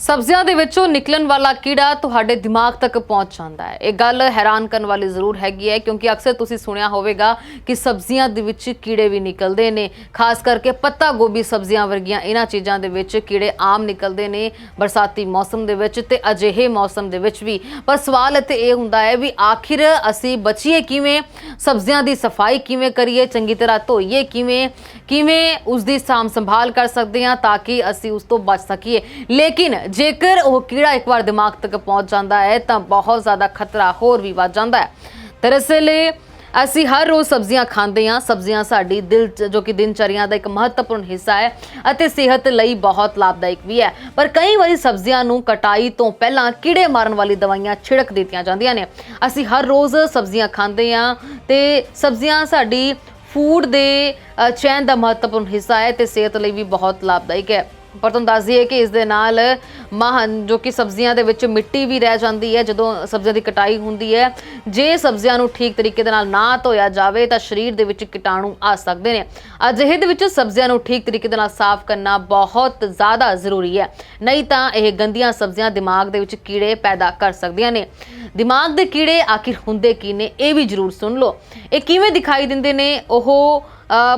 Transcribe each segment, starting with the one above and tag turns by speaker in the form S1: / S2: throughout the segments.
S1: ਸਬਜ਼ੀਆਂ ਦੇ ਵਿੱਚੋਂ ਨਿਕਲਣ ਵਾਲਾ ਕੀੜਾ ਤੁਹਾਡੇ ਦਿਮਾਗ ਤੱਕ ਪਹੁੰਚ ਜਾਂਦਾ ਹੈ। ਇਹ ਗੱਲ ਹੈਰਾਨ ਕਰਨ ਵਾਲੀ ਜ਼ਰੂਰ ਹੈਗੀ ਹੈ, ਕਿਉਂਕਿ ਅਕਸਰ ਤੁਸੀਂ ਸੁਣਿਆ ਹੋਵੇਗਾ ਕਿ ਸਬਜ਼ੀਆਂ ਦੇ ਵਿੱਚ ਕੀੜੇ ਵੀ ਨਿਕਲਦੇ ਨੇ। ਖਾਸ ਕਰਕੇ ਪੱਤਾ ਗੋਭੀ ਸਬਜ਼ੀਆਂ ਵਰਗੀਆਂ ਇਹਨਾਂ ਚੀਜ਼ਾਂ ਦੇ ਵਿੱਚ ਕੀੜੇ ਆਮ ਨਿਕਲਦੇ ਨੇ ਬਰਸਾਤੀ ਮੌਸਮ ਦੇ ਵਿੱਚ ਤੇ ਅਜਿਹੇ ਮੌਸਮ ਦੇ ਵਿੱਚ ਵੀ। ਪਰ ਸਵਾਲ ਇੱਥੇ ਇਹ ਹੁੰਦਾ ਹੈ ਵੀ ਆਖਿਰ ਅਸੀਂ ਬਚੀਏ ਕਿਵੇਂ? ਸਬਜ਼ੀਆਂ ਦੀ ਸਫ਼ਾਈ ਕਿਵੇਂ ਕਰੀਏ? ਚੰਗੀ ਤਰ੍ਹਾਂ ਧੋਈਏ ਕਿਵੇਂ? ਕਿਵੇਂ ਉਸ ਦੀ ਸਾਂਭ ਸੰਭਾਲ ਕਰ ਸਕਦੇ ਹਾਂ ਤਾਂ ਕਿ ਅਸੀਂ ਉਸ ਤੋਂ ਬਚ ਸਕੀਏ? ਲੇਕਿਨ ਜੇਕਰ ਉਹ ਕੀੜਾ ਇੱਕ ਵਾਰ ਦਿਮਾਗ ਤੱਕ ਪਹੁੰਚ ਜਾਂਦਾ ਹੈ, ਤਾਂ ਬਹੁਤ ਜ਼ਿਆਦਾ ਖਤਰਾ ਹੋਰ ਵੀ ਵੱਧ ਜਾਂਦਾ ਹੈ। ਦਰਅਸਲ ਅਸੀਂ ਹਰ ਰੋਜ਼ ਸਬਜ਼ੀਆਂ ਖਾਂਦੇ ਹਾਂ। ਸਬਜ਼ੀਆਂ ਸਾਡੀ ਦਿਲ ਜੋ ਕਿ ਦਿਨਚਰਿਆ ਦਾ ਇੱਕ ਮਹੱਤਵਪੂਰਨ ਹਿੱਸਾ ਹੈ ਅਤੇ ਸਿਹਤ ਲਈ ਬਹੁਤ ਲਾਭਦਾਇਕ ਵੀ ਹੈ। ਪਰ ਕਈ ਵਾਰੀ ਸਬਜ਼ੀਆਂ ਨੂੰ ਕਟਾਈ ਤੋਂ ਪਹਿਲਾਂ ਕੀੜੇ ਮਾਰਨ ਵਾਲੀ ਦਵਾਈਆਂ ਛਿੜਕ ਦਿੱਤੀਆਂ ਜਾਂਦੀਆਂ ਨੇ। ਅਸੀਂ ਹਰ ਰੋਜ਼ ਸਬਜ਼ੀਆਂ ਖਾਂਦੇ ਹਾਂ ਤੇ ਸਬਜ਼ੀਆਂ ਸਾਡੀ ਫੂਡ ਦੇ ਚੈਨ ਦਾ ਮਹੱਤਵਪੂਰਨ ਹਿੱਸਾ ਹੈ ਤੇ ਸਿਹਤ ਲਈ ਵੀ ਬਹੁਤ ਲਾਭਦਾਇਕ ਹੈ। ਪਰ ਤੁਹਾਨੂੰ ਦੱਸ ਦਈਏ ਕਿ ਇਸ ਦੇ ਨਾਲ ਮਾਹ ਜੋ ਕਿ ਸਬਜ਼ੀਆਂ ਦੇ ਵਿੱਚ ਮਿੱਟੀ ਵੀ ਰਹਿ ਜਾਂਦੀ ਹੈ, ਜਦੋਂ ਸਬਜ਼ੀਆਂ ਦੀ ਕਟਾਈ ਹੁੰਦੀ ਹੈ, ਜੇ ਸਬਜ਼ੀਆਂ ਨੂੰ ਠੀਕ ਤਰੀਕੇ ਦੇ ਨਾਲ ਨਾ ਧੋਇਆ ਜਾਵੇ, ਤਾਂ ਸਰੀਰ ਦੇ ਵਿੱਚ ਕੀਟਾਣੂ ਆ ਸਕਦੇ ਨੇ। ਅਜਿਹੇ ਦੇ ਵਿੱਚ ਸਬਜ਼ੀਆਂ ਨੂੰ ਠੀਕ ਤਰੀਕੇ ਦੇ ਨਾਲ ਸਾਫ਼ ਕਰਨਾ ਬਹੁਤ ਜ਼ਿਆਦਾ ਜ਼ਰੂਰੀ ਹੈ। ਨਹੀਂ ਤਾਂ ਇਹ ਗੰਦੀਆਂ ਸਬਜ਼ੀਆਂ ਦਿਮਾਗ ਦੇ ਵਿੱਚ ਕੀੜੇ ਪੈਦਾ ਕਰ ਸਕਦੀਆਂ ਨੇ। ਦਿਮਾਗ ਦੇ ਕੀੜੇ ਆਖਿਰ ਹੁੰਦੇ ਕੀ ਨੇ, ਇਹ ਵੀ ਜ਼ਰੂਰ ਸੁਣ ਲਓ। ਇਹ ਕਿਵੇਂ ਦਿਖਾਈ ਦਿੰਦੇ ਨੇ? ਉਹ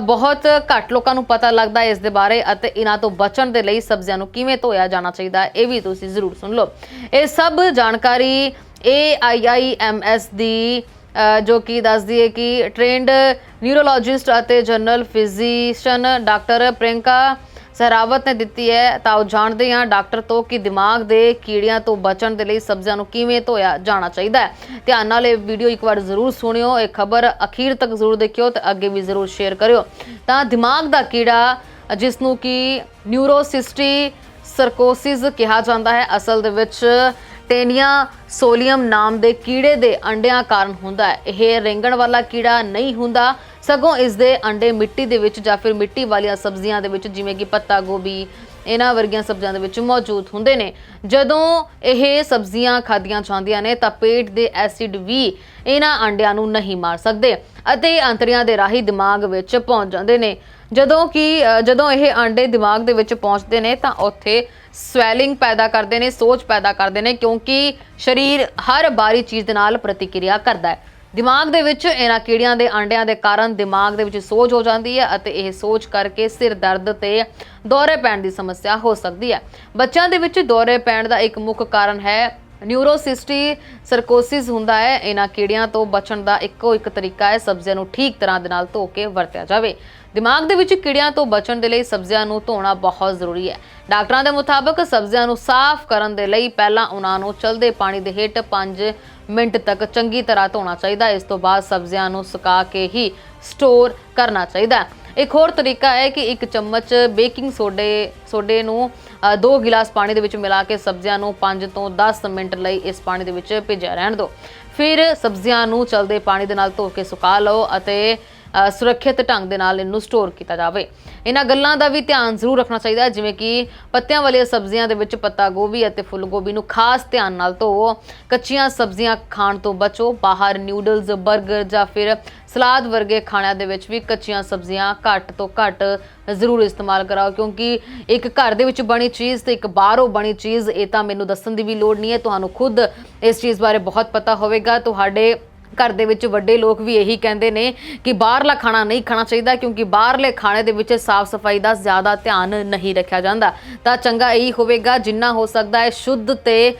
S1: ਬਹੁਤ ਘੱਟ ਲੋਕਾਂ ਨੂੰ ਪਤਾ ਲੱਗਦਾ ਹੈ ਇਸ ਦੇ ਬਾਰੇ ਅਤੇ ਇਹਨਾਂ ਤੋਂ ਬਚਣ ਦੇ ਲਈ ਸਬਜ਼ੀਆਂ ਨੂੰ ਕਿਵੇਂ ਧੋਇਆ ਜਾਣਾ ਚਾਹੀਦਾ ਹੈ ਇਹ ਵੀ ਤੁਸੀਂ ਜ਼ਰੂਰ ਸੁਣ ਲਓ। ਇਹ ਸਭ ਜਾਣਕਾਰੀ AIIMS ਦੀ ਜੋ ਕਿ ਦੱਸਦੀ ਹੈ ਕਿ ਟ੍ਰੇਨਡ ਨਿਊਰੋਲੋਜਿਸਟ ਅਤੇ general physician doctor Priyanka Sehrawat ਨੇ ਦਿੱਤੀ ਹੈ। ਤਾਂ ਉਹ ਜਾਣਦੇ ਹਾਂ ਡਾਕਟਰ ਤੋਂ ਕਿ ਦਿਮਾਗ ਦੇ ਕੀੜਿਆਂ ਤੋਂ ਬਚਣ ਦੇ ਲਈ ਸਬਜ਼ੀਆਂ ਨੂੰ ਕਿਵੇਂ ਧੋਇਆ ਜਾਣਾ ਚਾਹੀਦਾ ਹੈ। ਧਿਆਨ ਨਾਲ ਇਹ ਵੀਡੀਓ ਇੱਕ ਵਾਰ ਜ਼ਰੂਰ ਸੁਣਿਓ। ਇਹ ਖਬਰ ਅਖੀਰ ਤੱਕ ਜ਼ਰੂਰ ਦੇਖਿਓ ਤੇ ਅੱਗੇ ਵੀ ਜ਼ਰੂਰ ਸ਼ੇਅਰ ਕਰਿਓ। ਤਾਂ ਦਿਮਾਗ ਦਾ ਕੀੜਾ, ਜਿਸ ਨੂੰ ਕਿ ਨਿਊਰੋਸਿਸਟੀ ਸਰਕੋਸਿਸ ਕਿਹਾ ਜਾਂਦਾ ਹੈ, ਅਸਲ ਦੇ ਵਿੱਚ ਟੇਨੀਆ ਸੋਲੀਅਮ ਨਾਮ ਦੇ ਕੀੜੇ ਦੇ ਅੰਡਿਆਂ ਕਾਰਨ ਹੁੰਦਾ ਹੈ। ਇਹ ਰੇਂਗਣ ਵਾਲਾ ਕੀੜਾ ਨਹੀਂ ਹੁੰਦਾ। ਸਗੋਂ ਇਸ ਦੇ ਅੰਡੇ ਮਿੱਟੀ ਦੇ ਵਿੱਚ ਜਾਂ ਫਿਰ ਮਿੱਟੀ ਵਾਲੀਆਂ ਸਬਜ਼ੀਆਂ ਦੇ ਵਿੱਚ, ਜਿਵੇਂ ਕਿ ਪੱਤਾ ਗੋਭੀ ਇਹਨਾਂ ਵਰਗੀਆਂ ਸਬਜ਼ੀਆਂ ਦੇ ਵਿੱਚ ਮੌਜੂਦ ਹੁੰਦੇ ਨੇ। ਜਦੋਂ ਇਹ ਸਬਜ਼ੀਆਂ ਖਾਧੀਆਂ ਜਾਂਦੀਆਂ ਨੇ ਤਾਂ ਪੇਟ ਦੇ ਐਸਿਡ ਵੀ ਇਹਨਾਂ ਅੰਡਿਆਂ ਨੂੰ ਨਹੀਂ ਮਾਰ ਸਕਦੇ ਅਤੇ ਅੰਤਰੀਆਂ ਦੇ ਰਾਹੀਂ ਦਿਮਾਗ ਵਿੱਚ ਪਹੁੰਚ ਜਾਂਦੇ ਨੇ। ਜਦੋਂ ਕਿ ਜਦੋਂ ਇਹ ਆਂਡੇ ਦਿਮਾਗ ਦੇ ਵਿੱਚ ਪਹੁੰਚਦੇ ਨੇ ਤਾਂ ਉੱਥੇ ਸਵੈਲਿੰਗ ਪੈਦਾ ਕਰਦੇ ਨੇ ਸੋਚ ਪੈਦਾ ਕਰਦੇ ਨੇ ਕਿਉਂਕਿ ਸਰੀਰ ਹਰ ਬਾਰੀ ਚੀਜ਼ ਦੇ ਨਾਲ ਪ੍ਰਤੀਕਿਰਿਆ ਕਰਦਾ ਹੈ। ਦਿਮਾਗ ਦੇ ਵਿੱਚ ਇਹਨਾਂ ਕੀੜਿਆਂ ਦੇ ਆਂਡਿਆਂ ਦੇ ਕਾਰਨ ਦਿਮਾਗ ਦੇ ਵਿੱਚ ਸੋਜ ਹੋ ਜਾਂਦੀ ਹੈ ਅਤੇ ਇਹ ਸੋਜ ਕਰਕੇ ਸਿਰ ਦਰਦ ਤੇ ਦੌਰੇ ਪੈਣ ਦੀ ਸਮੱਸਿਆ ਹੋ ਸਕਦੀ ਹੈ। ਬੱਚਿਆਂ ਦੇ ਵਿੱਚ ਦੌਰੇ ਪੈਣ ਦਾ ਇੱਕ ਮੁੱਖ ਕਾਰਨ ਹੈ ਨਿਊਰੋਸਿਸਟੀ ਸਰਕੋਸਿਸ ਹੁੰਦਾ ਹੈ। ਇਹਨਾਂ ਕੀੜਿਆਂ ਤੋਂ ਬਚਣ ਦਾ ਇੱਕੋ ਇੱਕ ਤਰੀਕਾ ਹੈ। ਸਬਜ਼ੀਆਂ ਨੂੰ ਠੀਕ ਤਰ੍ਹਾਂ ਦੇ ਨਾਲ ਧੋ ਕੇ ਵਰਤਿਆ ਜਾਵੇ। ਦਿਮਾਗ ਦੇ ਵਿੱਚ ਕੀੜਿਆਂ ਤੋਂ ਬਚਣ ਦੇ ਲਈ ਸਬਜ਼ੀਆਂ ਨੂੰ ਧੋਣਾ ਬਹੁਤ ਜ਼ਰੂਰੀ ਹੈ। ਡਾਕਟਰਾਂ ਦੇ ਮੁਤਾਬਕ ਸਬਜ਼ੀਆਂ ਨੂੰ ਸਾਫ਼ ਕਰਨ ਦੇ ਲਈ ਪਹਿਲਾਂ ਉਹਨਾਂ ਨੂੰ ਚਲਦੇ ਪਾਣੀ ਦੇ ਹੇਠ 5 ਮਿੰਟ ਤੱਕ ਚੰਗੀ ਤਰ੍ਹਾਂ ਧੋਣਾ ਚਾਹੀਦਾ ਇਸ ਤੋਂ ਬਾਅਦ ਸਬਜ਼ੀਆਂ ਨੂੰ ਸੁਕਾ ਕੇ ਹੀ ਸਟੋਰ ਕਰਨਾ ਚਾਹੀਦਾ ਹੈ। ਇੱਕ ਹੋਰ ਤਰੀਕਾ ਹੈ ਕਿ ਇੱਕ ਚਮਚ ਬੇਕਿੰਗ ਸੋਡੇ ਸੋਡੇ ਨੂੰ 2 ਗਿਲਾਸ ਪਾਣੀ ਦੇ ਵਿੱਚ ਮਿਲਾ ਕੇ ਸਬਜ਼ੀਆਂ ਨੂੰ 5 ਤੋਂ 10 ਮਿੰਟ ਲਈ ਇਸ ਪਾਣੀ ਦੇ ਵਿੱਚ ਭਿੱਜਿਆ ਰਹਿਣ ਦਿਓ। ਫਿਰ ਸਬਜ਼ੀਆਂ ਨੂੰ ਚਲਦੇ ਪਾਣੀ ਦੇ ਨਾਲ ਧੋ ਕੇ ਸੁਕਾ ਲਓ ਅਤੇ ਸੁਰੱਖਿਅਤ ਢੰਗ ਦੇ ਨਾਲ ਇਹਨੂੰ ਸਟੋਰ ਕੀਤਾ ਜਾਵੇ। ਇਹਨਾਂ ਗੱਲਾਂ ਦਾ ਵੀ ਧਿਆਨ ਜ਼ਰੂਰ ਰੱਖਣਾ ਚਾਹੀਦਾ ਹੈ, ਜਿਵੇਂ ਕਿ ਪੱਤਿਆਂ ਵਾਲੀਆਂ ਸਬਜ਼ੀਆਂ ਦੇ ਵਿੱਚ ਪੱਤਾ ਗੋਭੀ ਅਤੇ ਫੁੱਲ ਗੋਭੀ ਨੂੰ ਖਾਸ ਧਿਆਨ ਨਾਲ ਧੋਵੋ ਕੱਚੀਆਂ ਸਬਜ਼ੀਆਂ ਖਾਣ ਤੋਂ ਬਚੋ, ਬਾਹਰ ਨਿਊਡਲਸ 버ਗਰ ਜਾਂ ਫਿਰ ਸਲਾਦ ਵਰਗੇ ਖਾਣਿਆਂ ਦੇ ਵਿੱਚ ਵੀ ਕੱਚੀਆਂ ਸਬਜ਼ੀਆਂ ਘੱਟ ਤੋਂ ਘੱਟ ਜ਼ਰੂਰ ਇਸਤੇਮਾਲ ਕਰਾਓ, ਕਿਉਂਕਿ ਇੱਕ ਘਰ ਦੇ ਵਿੱਚ ਬਣੀ ਚੀਜ਼ ਤੇ ਇੱਕ ਬਾਹਰੋਂ ਬਣੀ ਚੀਜ਼, ਇਹ ਤਾਂ ਮੈਨੂੰ ਦੱਸਣ ਦੀ ਵੀ ਲੋੜ ਨਹੀਂ ਹੈ। ਤੁਹਾਨੂੰ ਖੁਦ ਇਸ ਚੀਜ਼ ਬਾਰੇ ਬਹੁਤ ਪਤਾ ਹੋਵੇਗਾ। ਤੁਹਾਡੇ ਘਰ ਦੇ ਵਿੱਚ ਵੱਡੇ ਲੋਕ ਵੀ ਇਹੀ ਕਹਿੰਦੇ ਨੇ ਕਿ ਬਾਹਰਲਾ ਖਾਣਾ ਨਹੀਂ ਖਾਣਾ ਚਾਹੀਦਾ ਕਿਉਂਕਿ ਬਾਹਰਲੇ ਖਾਣੇ ਦੇ ਵਿੱਚ ਸਾਫ਼ ਸਫ਼ਾਈ ਦਾ ਜ਼ਿਆਦਾ ਧਿਆਨ ਨਹੀਂ ਰੱਖਿਆ ਜਾਂਦਾ। ਤਾਂ ਚੰਗਾ ਇਹੀ ਹੋਵੇਗਾ, ਜਿੰਨਾ ਹੋ ਸਕਦਾ ਹੈ ਸ਼ੁੱਧ ਤੇ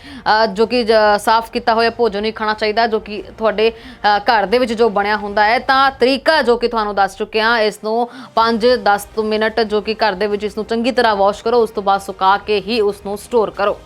S1: ਜੋ ਕਿ ਜ- ਸਾਫ਼ ਕੀਤਾ ਹੋਇਆ ਭੋਜਨ ਹੀ ਖਾਣਾ ਚਾਹੀਦਾ, ਜੋ ਕਿ ਤੁਹਾਡੇ ਘਰ ਦੇ ਵਿੱਚ ਜੋ ਬਣਿਆ ਹੁੰਦਾ ਹੈ। ਤਾਂ ਤਰੀਕਾ ਜੋ ਕਿ ਤੁਹਾਨੂੰ ਦੱਸ ਚੁੱਕੇ ਹਾਂ, ਇਸ ਨੂੰ 5-10 ਮਿੰਟ ਜੋ ਕਿ ਘਰ ਦੇ ਵਿੱਚ ਇਸ ਨੂੰ ਚੰਗੀ ਤਰ੍ਹਾਂ ਵਾਸ਼ ਕਰੋ, ਉਸ ਤੋਂ ਬਾਅਦ ਸੁਕਾ ਕੇ ਹੀ ਉਸ ਨੂੰ ਸਟੋਰ ਕਰੋ।